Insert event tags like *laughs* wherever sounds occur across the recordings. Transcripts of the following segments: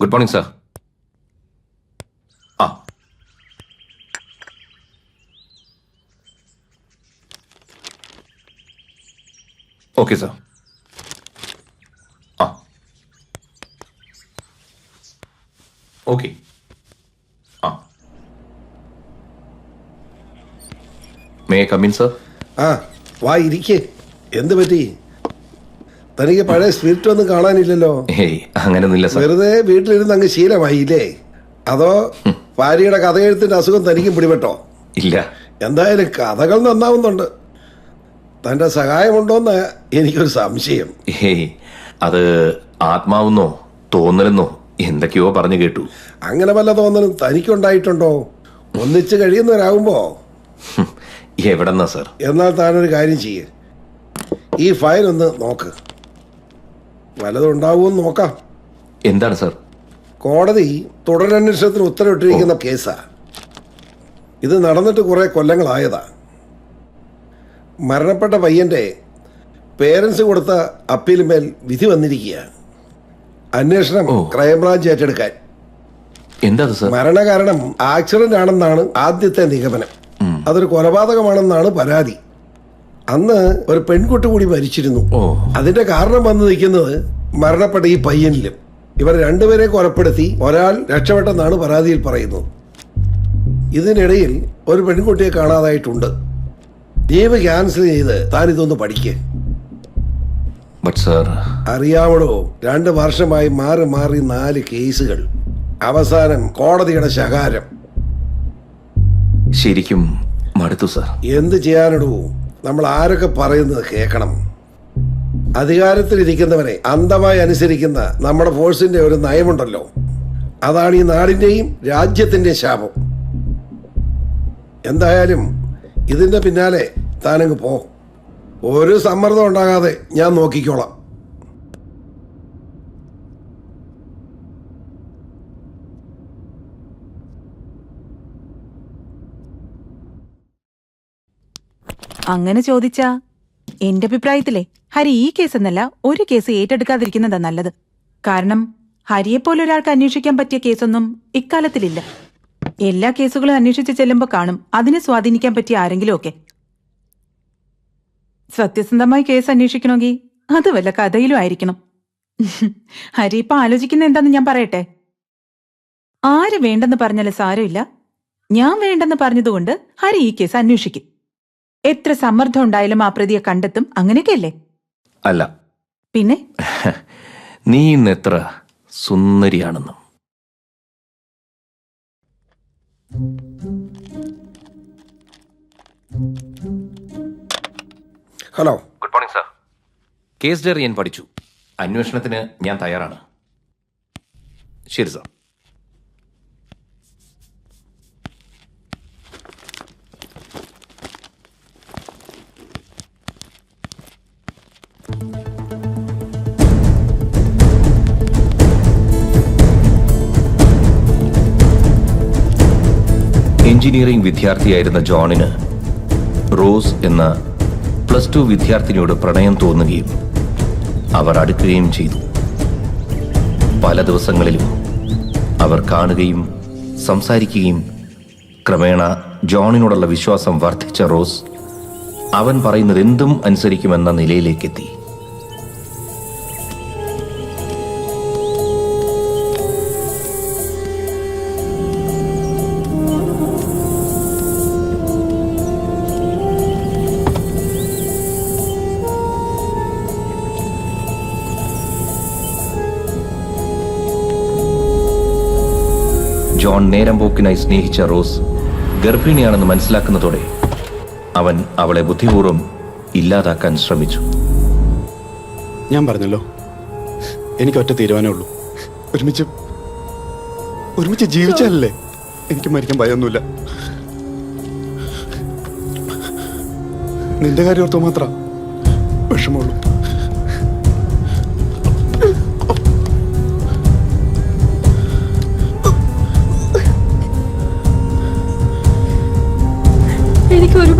Good morning sir. ആ. Okay sir. ആ. Okay. ആ. മേ കമ്മിൻ സാർ ആ വാ എന്ത് പറ്റി? തനിക്ക് പഴയ സ്പിരിറ്റ് ഒന്നും കാണാനില്ലല്ലോ. ഹേയ് അങ്ങനെയൊന്നുമില്ല സാർ. വെറുതെ വീട്ടിലിരുന്ന് അങ്ങ് ശീലമായില്ലേ? അതോ ഭാര്യയുടെ കഥയെഴുത്തിന്റെ അസുഖം തനിക്കും പിടിപെട്ടോ? ഇല്ല. എന്തായാലും കഥകൾ നന്നാവുന്നുണ്ട്. തന്റെ സഹായമുണ്ടോന്ന് എനിക്കൊരു സംശയം. ഏയ് അത് ആത്മാവെന്നോ തോന്നലെന്നോ എന്തൊക്കെയോ പറഞ്ഞു കേട്ടു. അങ്ങനെ വല്ല തോന്നലും തനിക്കുണ്ടായിട്ടുണ്ടോ? ഒന്നിച്ച് കഴിയുന്നവരാകുമ്പോ? എവിടെന്നാ സാർ? എന്നാൽ താനൊരു കാര്യം ചെയ്യേ. ഈ ഫയൽ ഒന്ന് നോക്ക്. വല്ലതും ഉണ്ടാവുമെന്ന് നോക്കാം. എന്താണ് സാർ? കോടതി തുടരന്വേഷണത്തിന് ഉത്തരവിട്ടിരിക്കുന്ന കേസാ. ഇത് നടന്നിട്ട് കുറെ കൊല്ലങ്ങളായതാ. മരണപ്പെട്ട പയ്യന്റെ പേരൻസ് കൊടുത്ത അപ്പീലിന്മേൽ വിധി വന്നിരിക്കുക അന്വേഷണം. ക്രൈംബ്രാഞ്ച് ഏറ്റെടുക്കാൻ. എന്താ സാർ? മരണകാരണം ആക്സിഡന്റ് ആണെന്നാണ് ആദ്യത്തെ നിഗമനം. അതൊരു കൊലപാതകമാണെന്നാണ് പരാതി. അന്ന് ഒരു പെൺകുട്ടി കൂടി മരിച്ചിരുന്നു. അതിന്റെ കാരണം വന്നു നിൽക്കുന്നത് മരണപ്പെട്ട ഈ പയ്യനിലും. ഇവർ രണ്ടുപേരെ കൊലപ്പെടുത്തി ഒരാൾ രക്ഷപ്പെട്ടെന്നാണ് പരാതിയിൽ പറയുന്നത്. ഇതിനിടയിൽ ഒരു പെൺകുട്ടിയെ കാണാതായിട്ടുണ്ട്. ലീവ് ക്യാൻസൽ ചെയ്ത് താൻ ഇതൊന്ന് പഠിക്കേ. അറിയാമടോ രണ്ട് വർഷമായി മാറി മാറി നാല് കേസുകൾ. അവസാനം കോടതിയുടെ ശകാരം. ശരിക്കും മടുത്തു സാർ എന്ത് ചെയ്യാനടോ? നമ്മൾ ആരൊക്കെ പറയുന്നത് കേൾക്കണം അധികാരത്തിലിരിക്കുന്നവരെ അന്ധമായി അനുസരിക്കുന്ന നമ്മുടെ ഫോഴ്സിന്റെ ഒരു നയമുണ്ടല്ലോ. അതാണ് ഈ നാടിന്റെയും രാജ്യത്തിന്റെ ശാപം. എന്തായാലും ഇതിന്റെ പിന്നാലെ താനങ്ങ് പോ. ഒരു സമ്മർദ്ദം ഉണ്ടാകാതെ ഞാൻ നോക്കിക്കോളാം. അങ്ങനെ ചോദിച്ചാ എന്റെ അഭിപ്രായത്തിലെ ഹരി ഈ കേസ് എന്നല്ല ഒരു കേസ് ഏറ്റെടുക്കാതിരിക്കുന്നതാ നല്ലത്. കാരണം ഹരിയെപ്പോലെ ഒരാൾക്ക് അന്വേഷിക്കാൻ പറ്റിയ കേസൊന്നും ഇക്കാലത്തിലില്ല. എല്ലാ കേസുകളും അന്വേഷിച്ച് ചെല്ലുമ്പോൾ കാണും അതിനെ സ്വാധീനിക്കാൻ പറ്റിയ ആരെങ്കിലും ഒക്കെ സത്യസന്ധമായി കേസ് അന്വേഷിക്കണമെങ്കിൽ അത് വല്ല കഥയിലും ആയിരിക്കണം. *laughs* ഹരി ഇപ്പൊ ആലോചിക്കുന്ന എന്താന്ന് ഞാൻ പറയട്ടെ? ആര് വേണ്ടെന്ന് പറഞ്ഞാലും സാരമില്ല. ഞാൻ വേണ്ടെന്ന് പറഞ്ഞതുകൊണ്ട് ഹരി ഈ കേസ് അന്വേഷിക്കും. എത്ര സമ്മർദ്ദം ഉണ്ടായാലും ആ പ്രതിയെ കണ്ടെത്തും അങ്ങനെയൊക്കെയല്ലേ? അല്ല. പിന്നെ? *laughs* നീ ഇന്ന് എത്ര സുന്ദരിയാണെന്നും. Hello. Good morning sir. Case diary ഞാൻ പഠിച്ചു. അന്വേഷണത്തിന് ഞാൻ തയ്യാറാണ്. ശരി സാർ. എഞ്ചിനീയറിംഗ് വിദ്യാർത്ഥിയായിരുന്ന ജോണിന് റോസ് എന്ന പ്ലസ് ടു വിദ്യാർത്ഥിനിയോട് പ്രണയം തോന്നുകയും അവർ അടുക്കുകയും ചെയ്തു. പല ദിവസങ്ങളിലും അവർ കാണുകയും സംസാരിക്കുകയും ക്രമേണ ജോണിനോടുള്ള വിശ്വാസം വർദ്ധിച്ച റോസ് അവൻ പറയുന്നത് എന്തും അനുസരിക്കുമെന്ന നിലയിലേക്കെത്തി. ജോൺ നേരം പോക്കിനായി സ്നേഹിച്ച റോസ് ഗർഭിണിയാണെന്ന് മനസ്സിലാക്കുന്നതോടെ അവൻ അവളെ ബുദ്ധിപൂർവം ഇല്ലാതാക്കാൻ ശ്രമിച്ചു. ഞാൻ പറഞ്ഞല്ലോ. എനിക്ക് ഒറ്റ തീരുമാനമേ ഉള്ളൂ. ഒരുമിച്ച് ഒരുമിച്ച് ജീവിച്ചാലല്ലേ എനിക്ക് മരിക്കാൻ ഭയമൊന്നുമില്ല നിന്റെ കാര്യം ഓർത്തോ മാത്രം വിഷമമുള്ളൂ.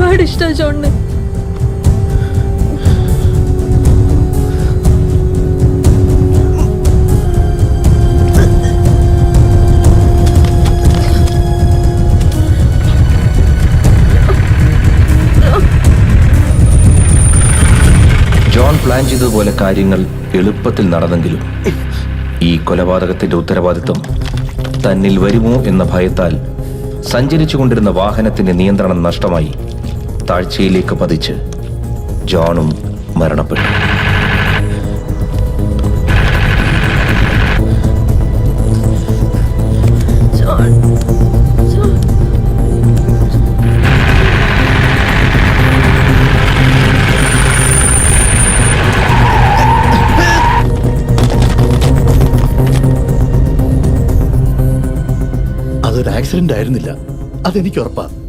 ഒരുപാട് ഇഷ്ടം ജോണിന്. ജോൺ പ്ലാൻ ചെയ്തതുപോലെ കാര്യങ്ങൾ എളുപ്പത്തിൽ നടന്നെങ്കിലും ഈ കൊലപാതകത്തിന്റെ ഉത്തരവാദിത്വം തന്നിൽ വരുമോ എന്ന ഭയത്താൽ സഞ്ചരിച്ചുകൊണ്ടിരുന്ന വാഹനത്തിന്റെ നിയന്ത്രണം നഷ്ടമായി. താഴ്ചയിലേക്ക് പതിച്ച് ജോണും മരണപ്പെട്ടു. അതൊരു ആക്സിഡന്റ് ആയിരുന്നില്ല. അതെനിക്ക് ഉറപ്പാ.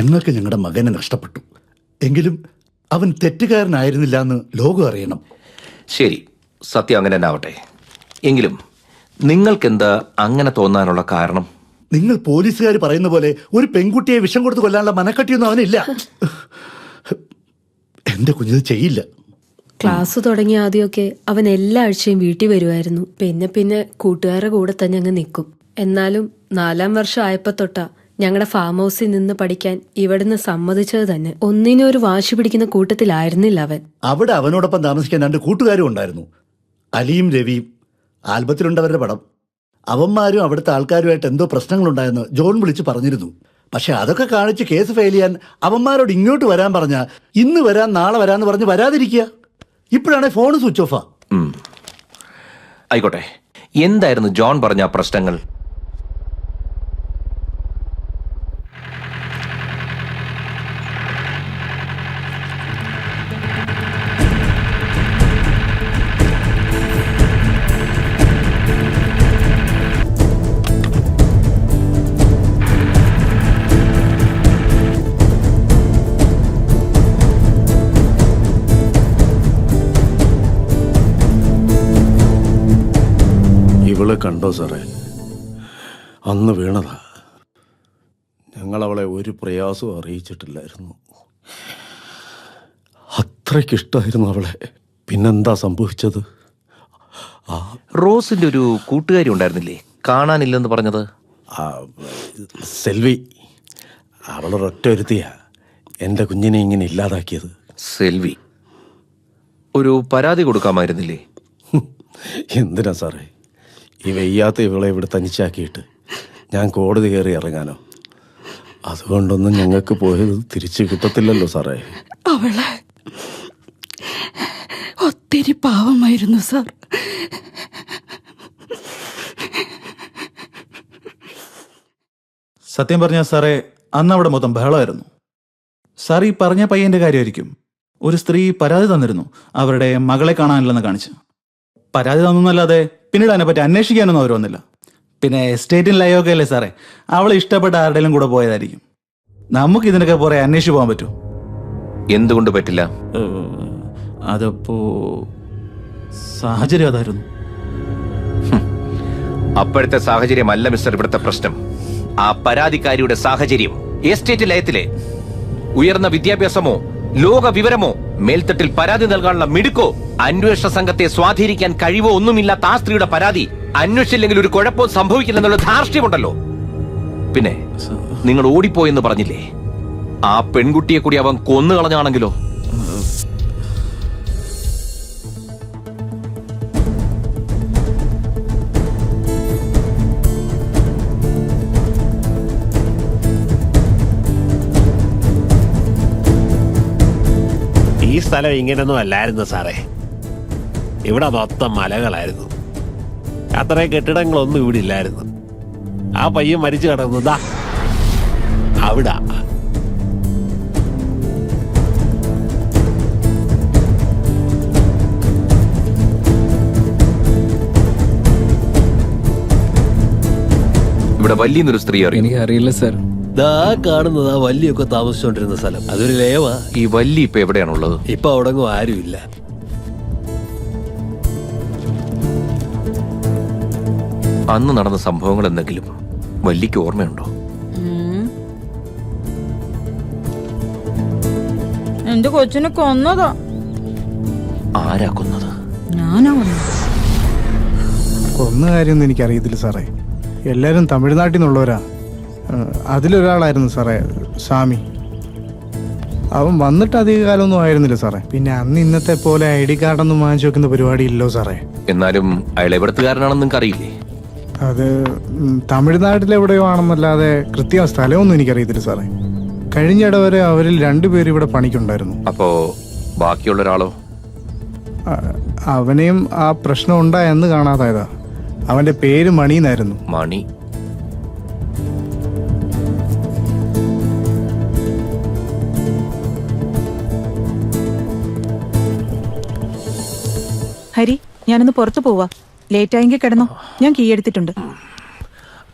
ഞങ്ങൾക്ക് ഞങ്ങളുടെ മകനെ നഷ്ടപ്പെട്ടു. എങ്കിലും അവൻ തെറ്റുകാരനായിരുന്നില്ല എന്ന് ലോകം അറിയണം. ശരി സത്യം അങ്ങനെ തന്നെ ആവട്ടെ. എങ്കിലും നിങ്ങൾക്കെന്താ അങ്ങനെ തോന്നാനുള്ള കാരണം? നിങ്ങൾ പോലീസുകാർ പറയുന്ന പോലെ ഒരു പെൺകുട്ടിയെ വിഷം കൊടുത്ത് കൊല്ലാനുള്ള മനക്കട്ടിയൊന്നും അവനില്ല. എന്റെ കുഞ്ഞത് ചെയ്യില്ല. ക്ലാസ് തുടങ്ങിയ ആദ്യമൊക്കെ അവൻ എല്ലാ ആഴ്ചയും വീട്ടിൽ വരുമായിരുന്നു. പിന്നെ പിന്നെ കൂട്ടുകാരുടെ കൂടെ തന്നെ അങ്ങ് നിൽക്കും. എന്നാലും നാലാം വർഷം ആയപ്പോ തൊട്ടാ ഞങ്ങളുടെ ഫാം ഹൗസിൽ നിന്ന് പഠിക്കാൻ ഇവിടുന്ന് സമ്മതിച്ചത് തന്നെ. ഒന്നിനും ഒരു വാശി പിടിക്കുന്ന കൂട്ടത്തിലായിരുന്നില്ല അവൻ. അവിടെ അവനോടൊപ്പം താമസിക്കാൻ രണ്ട് കൂട്ടുകാരും ഉണ്ടായിരുന്നു. അലിയും രവിയും. ആൽബത്തിലുണ്ടവരുടെ പടം. അവന്മാരും അവിടുത്തെ ആൾക്കാരുമായിട്ട് എന്തോ പ്രശ്നങ്ങളുണ്ടായെന്ന് ജോൺ വിളിച്ച് പറഞ്ഞിരുന്നു. പക്ഷെ അതൊക്കെ കാണിച്ച് കേസ് ഫയൽ ചെയ്യാൻ അവന്മാരോട് ഇങ്ങോട്ട് വരാൻ പറഞ്ഞ ഇന്ന് വരാൻ നാളെ വരാന്ന് പറഞ്ഞ് വരാതിരിക്കുക. ഇപ്പോഴാണെ ഫോൺ സ്വിച്ച് ഓഫാ. ആയിക്കോട്ടെ. എന്തായിരുന്നു ജോൺ പറഞ്ഞ പ്രശ്നങ്ങൾ? കണ്ടോ സാറേ? അന്ന് വീണതാ. ഞങ്ങളവളെ ഒരു പ്രയാസവും അറിയിച്ചിട്ടില്ലായിരുന്നു. അത്രയ്ക്കിഷ്ടമായിരുന്നു അവളെ. പിന്നെന്താ സംഭവിച്ചത്? റോസിന്റെ ഒരു കൂട്ടുകാരി ഉണ്ടായിരുന്നില്ലേ? കാണാനില്ലെന്ന് പറഞ്ഞത്. സെൽവി. അവളൊരൊറ്റ ഒരുത്തിയാ എന്റെ കുഞ്ഞിനെ ഇങ്ങനെ ഇല്ലാതാക്കിയത്. സെൽവി. ഒരു പരാതി കൊടുക്കാമായിരുന്നില്ലേ? എന്തിനാ സാറേ? ഈ വെയ്യാത്ത ഇവളെ ഇവിടെ തനിച്ചാക്കിയിട്ട് ഞാൻ കോടതി കയറി ഇറങ്ങാനോ? അതുകൊണ്ടൊന്നും ഞങ്ങൾക്ക് പോയത് തിരിച്ചു കിട്ടത്തില്ലല്ലോ സാറേ. അവൾ ഒത്തിരി പാവമായിരുന്നു സാർ. സത്യം പറഞ്ഞാൽ സാറേ അന്ന് അവിടെ മൊത്തം ബഹളമായിരുന്നു. സാർ ഈ പറഞ്ഞ പയ്യന്റെ കാര്യമായിരിക്കും. ഒരു സ്ത്രീ പരാതി തന്നിരുന്നു. അവരുടെ മകളെ കാണാനില്ലെന്ന് കാണിച്ച്. പരാതി തന്നല്ലാതെ പിന്നീട് അതിനെപ്പറ്റി അന്വേഷിക്കാനൊന്നും അവർ വന്നില്ല. പിന്നെ എസ്റ്റേറ്റിൻ ലൈവൊക്കെ അല്ലേ സാറേ? അവൾ ഇഷ്ടപ്പെട്ട ആരുടെയും കൂടെ പോയതായിരിക്കും. നമുക്ക് ഇതിനൊക്കെ പുറേ അന്വേഷിച്ചു പോകാൻ പറ്റുമോ? എന്തുകൊണ്ട് പറ്റില്ല? അതപ്പോ സാഹചര്യം അതായിരുന്നു. അപ്പോഴത്തെ സാഹചര്യമല്ല മിസ്റ്റർ ഇവിടുത്തെ പ്രശ്നം. ആ പരാതിക്കാരിയുടെ സാഹചര്യം. എസ്റ്റേറ്റ് ലയത്തിലെ ഉയർന്ന വിദ്യാഭ്യാസമോ ലോക വിവരമോ മേൽത്തട്ടിൽ പരാതി നൽകാനുള്ള മിടുക്കോ? അന്വേഷണ സംഘത്തെ സ്വാധീനിക്കാൻ കഴിവോ ഒന്നുമില്ലാത്ത ആ സ്ത്രീയുടെ പരാതി? അന്വേഷിച്ചില്ലെങ്കിൽ ഒരു കുഴപ്പവും സംഭവിക്കില്ലെന്നുള്ള ധാർഷ്ട്യമുണ്ടല്ലോ. പിന്നെ നിങ്ങൾ ഓടിപ്പോയെന്ന് പറഞ്ഞില്ലേ? ആ പെൺകുട്ടിയെ കൂടി അവൻ കൊന്നു കളഞ്ഞാണെങ്കിലോ സ്ഥലം ഇങ്ങനെയൊന്നും അല്ലായിരുന്നു സാറേ. ഇവിടെ മൊത്തം മലകളായിരുന്നു. അത്രയും കെട്ടിടങ്ങളൊന്നും ഇവിടെ ഇല്ലായിരുന്നു. ആ പയ്യൻ മരിച്ചു കിടന്നതാ അവിടെ. ഇവിടെ വലിയൊരു സ്ത്രീ എനിക്ക് അറിയില്ല സർ. ദാ ആ വല്ലിയൊക്കെ താമസിച്ചോണ്ടിരുന്ന സ്ഥലം. അതൊരു ലേവാ. ഈ വല്ലി ഇപ്പൊ എവിടെയാണുള്ളത്? ഇപ്പൊ അവിടെങ്ങും ആരുമില്ല. അന്ന് നടന്ന സംഭവങ്ങൾ എന്തെങ്കിലും വല്ലിക്ക് ഓർമ്മയുണ്ടോ? എന്റെ കൊച്ചിനെ കൊന്നതാ. ആരാ കൊന്നത്? ഞാനാ കൊന്നത്. കൊന്ന കാര്യമൊന്നും എനിക്കറിയത്തില്ല സാറേ. എല്ലാരും തമിഴ്നാട്ടിൽ നിന്നുള്ളവരാ. അതിലൊരാളായിരുന്നു സാറേ സ്വാമി. അവൻ വന്നിട്ട് അധിക കാലമൊന്നും ആയിരുന്നില്ല സാറേ. പിന്നെ അന്ന് ഇന്നത്തെ പോലെ ഐ ഡി കാർഡൊന്നും വാങ്ങിച്ചു വെക്കുന്ന പരിപാടി ഇല്ലോ സാറേ. എന്നാലും അയാൾ എവിടത്തുകാരനാണെന്ന് നിങ്ങൾക്ക് അറിയില്ലേ അത് ഉം, തമിഴ്നാട്ടിലെവിടെയോ ആണെന്നല്ലാതെ കൃത്യ സ്ഥലമൊന്നും എനിക്കറിയത്തില്ല സാറേ. കഴിഞ്ഞിട വരെ അവരിൽ രണ്ടുപേരും ഇവിടെ പണിക്കുണ്ടായിരുന്നു. അപ്പോ ബാക്കിയുള്ള ഒരാളോ? അ- അവനെയും ആ പ്രശ്നം ഉണ്ടായെന്ന് കാണാതായതാ. അവന്റെ പേര് മണി എന്നായിരുന്നു. മണി? ഹരി ഞാനൊന്ന് പുറത്തു പോവാ. ലേറ്റ് ആയെങ്കിൽ കിടന്നോ. ഞാൻ കീ എടുത്തിട്ടുണ്ട്.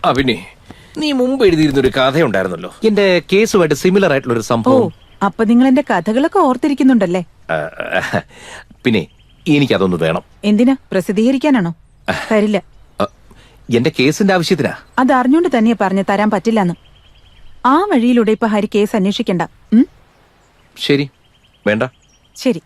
ആ പിന്നെ നീ മുമ്പ് എഴുതിയിരുന്ന ഒരു കഥയുണ്ടായിരുന്നല്ലോ. എന്റെ കേസുമായിട്ട് സിമിലർ ആയിട്ടുള്ള ഒരു ഓ സംഭവം അപ്പൊ നിങ്ങൾ എന്റെ കഥകളൊക്കെ ഓർത്തിരിക്കുന്നുണ്ടല്ലേ? ആ, പിന്നെ എനിക്കതൊന്ന് വേണം. എന്തിനാ? പ്രസിദ്ധീകരിക്കാനാണോ? തരില്ല. ആ, എന്റെ കേസിന്റെ ആവശ്യത്തിനാ? അത് അറിഞ്ഞുകൊണ്ട് തന്നെയാ പറഞ്ഞ് തരാൻ പറ്റില്ലെന്ന്. ആ വഴിയിലൂടെ ഇപ്പൊ ഹരി കേസ് അന്വേഷിക്കണ്ട. ഉം? ശരി വേണ്ട. ശരി.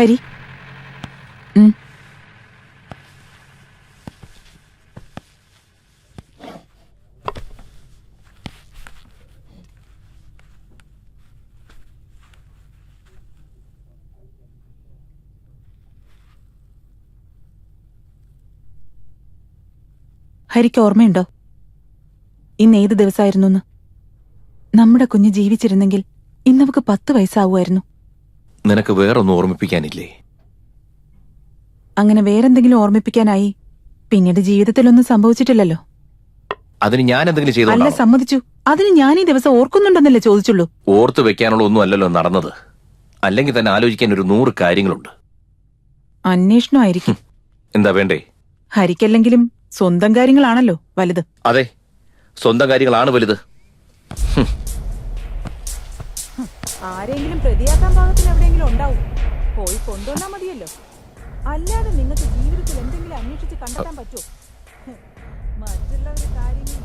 ഹരി. ഹരിക്ക് ഓർമ്മയുണ്ടോ? ഇന്ന് ഏത് ദിവസമായിരുന്നു നമ്മുടെ കുഞ്ഞ് ജീവിച്ചിരുന്നെങ്കിൽ ഇന്നവക്ക് പത്ത് വയസ്സാവുമായിരുന്നു. നിനക്ക് വേറൊന്നും ഓർമ്മിപ്പിക്കാനില്ലേ? അങ്ങനെ വേറെന്തെങ്കിലും ഓർമ്മിപ്പിക്കാനായി പിന്നീട് ജീവിതത്തിലൊന്നും സംഭവിച്ചിട്ടില്ലല്ലോ. അതിന് ഞാൻ എന്തെങ്കിലും അല്ല സമ്മതിച്ചു. അതിന് ഞാൻ ഈ ദിവസം ഓർക്കുന്നുണ്ടെന്നല്ലേ ചോദിച്ചുള്ളൂ. ഓർത്തു വെക്കാനുള്ള ഒന്നും അല്ലല്ലോ നടന്നത്. അല്ലെങ്കിൽ തന്നെ ആലോചിക്കാൻ ഒരു നൂറ് കാര്യങ്ങളുണ്ട്. അന്വേഷണമായിരിക്കും. എന്താ വേണ്ടേ? ഹരിക്കല്ലെങ്കിലും സ്വന്തം കാര്യങ്ങളാണല്ലോ വലുത്. അതെ സ്വന്തം കാര്യങ്ങളാണ് വലുത്. ആരെങ്കിലും പ്രതിയാക്കാൻ പാകത്തിൽ എവിടെയെങ്കിലും ഉണ്ടാവും പോയി കൊണ്ടുവന്നാ മതിയല്ലോ. അല്ലാതെ നിങ്ങൾക്ക് ജീവിതത്തിൽ എന്തെങ്കിലും അന്വേഷിച്ച് കണ്ടെത്താൻ പറ്റുമോ? മറ്റുള്ളവരുടെ കാര്യങ്ങൾ